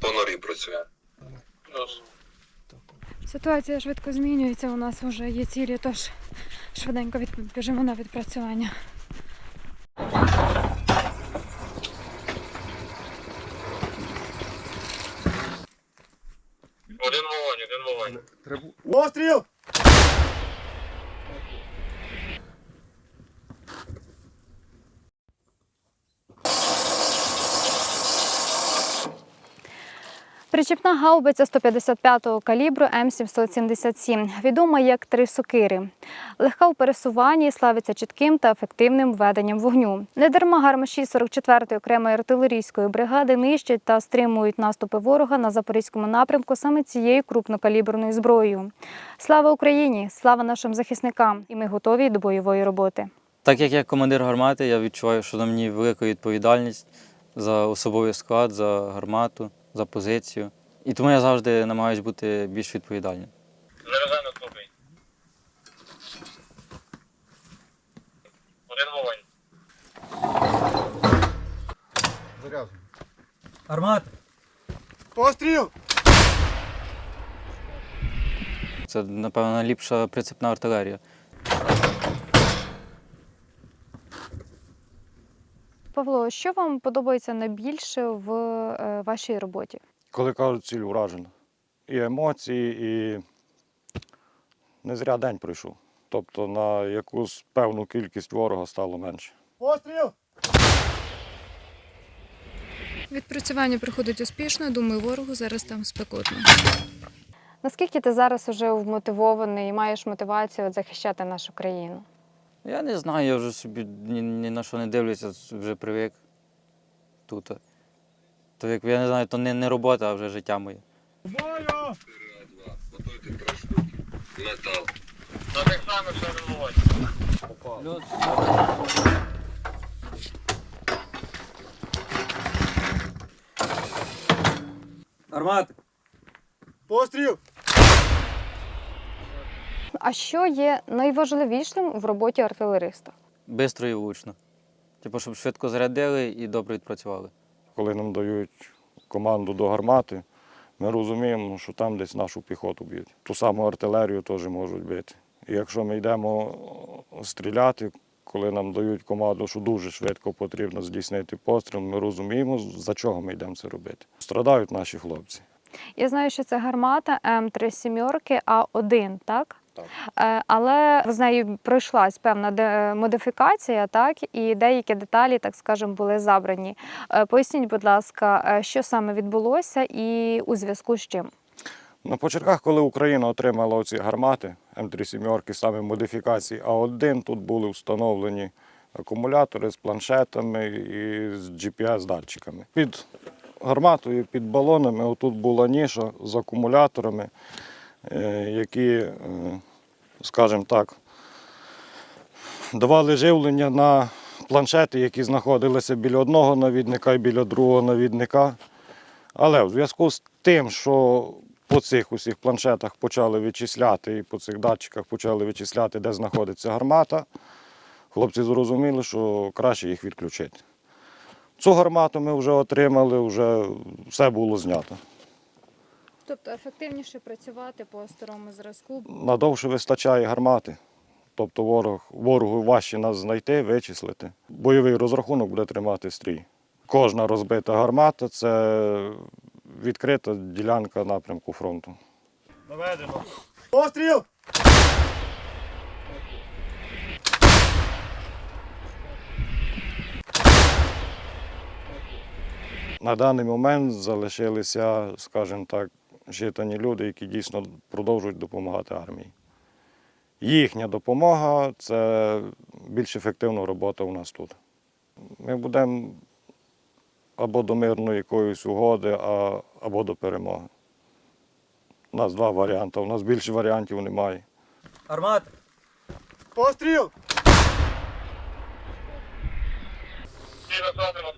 По норі працює. Ситуація швидко змінюється. У нас вже є цілі, тож швиденько біжимо на відпрацювання. Один вогонь, один вогонь. Постріл! Причіпна гаубиця 155-го калібру М777, відома як три сокири. Легка у пересуванні, славиться чітким та ефективним веденням вогню. Недарма гармаші 44-ї окремої артилерійської бригади нищать та стримують наступи ворога на запорізькому напрямку саме цією крупнокаліберною зброєю. Слава Україні! Слава нашим захисникам! І ми готові до бойової роботи. Так як я командир гармати, я відчуваю, що на мені велика відповідальність за особовий склад, за гармату, за позицію. І тому я завжди намагаюся бути більш відповідальним. Заряджай наступний. Один вогонь. Гармата! Постріл! Це, напевно, найліпша прицепна артилерія. Павло, що вам подобається найбільше в е, вашій роботі? Коли кажуть, ціль вражена. І емоції, і не зря день пройшов. Тобто на якусь певну кількість ворога стало менше. Постріл! Відпрацювання проходить успішно. Думаю, ворогу зараз там спекотно. Наскільки ти зараз уже вмотивований і маєш мотивацію захищати нашу країну? Я не знаю, я вже собі ні, ні на що не дивлюся, вже привик тут. То як я не знаю, то не, не робота, а вже життя моє. Штуки. Метал. На так само, один вогонь. Гармата! Постріл! А що є найважливішим в роботі артилериста? Бистро і влучно. Типу, щоб швидко зарядили і добре відпрацювали. Коли нам дають команду до гармати, ми розуміємо, що там десь нашу піхоту б'ють. Ту саму артилерію теж можуть бити. І якщо ми йдемо стріляти, коли нам дають команду, що дуже швидко потрібно здійснити постріл, ми розуміємо, за чого ми йдемо це робити. Страдають наші хлопці. Я знаю, що це гармата М3 сімерки А1, так? Так. Е, Але з нею пройшлась певна модифікація, так, і деякі деталі, так скажемо, були забрані. Е, Поясніть, будь ласка, е, що саме відбулося і у зв'язку з чим? На початках, коли Україна отримала оці гармати М3 саме модифікації А1, тут були встановлені акумулятори з планшетами і з GPS-датчиками. Під гарматою, під балонами отут була ніша з акумуляторами, які, е, скажімо так, давали живлення на планшети, які знаходилися біля одного навідника і біля другого навідника. Але в зв'язку з тим, що по цих усіх планшетах почали вичисляти і по цих датчиках почали вичисляти, де знаходиться гармата, хлопці зрозуміли, що краще їх відключити. Цю гармату ми вже отримали, вже все було знято. Тобто ефективніше працювати по старому зразку. Надовше вистачає гармати. Тобто ворог, ворогу важче нас знайти, вичислити. Бойовий розрахунок буде тримати стрій. Кожна розбита гармата це відкрита ділянка напрямку фронту. Наведено. Постріл! На даний момент залишилися, скажімо так, житані люди, які дійсно продовжують допомагати армії. Їхня допомога це більш ефективна робота у нас тут. Ми будемо або до мирної якоїсь угоди, а, або до перемоги. У нас два варіанти, у нас більше варіантів немає. Гармата! Постріл! Всі розробимо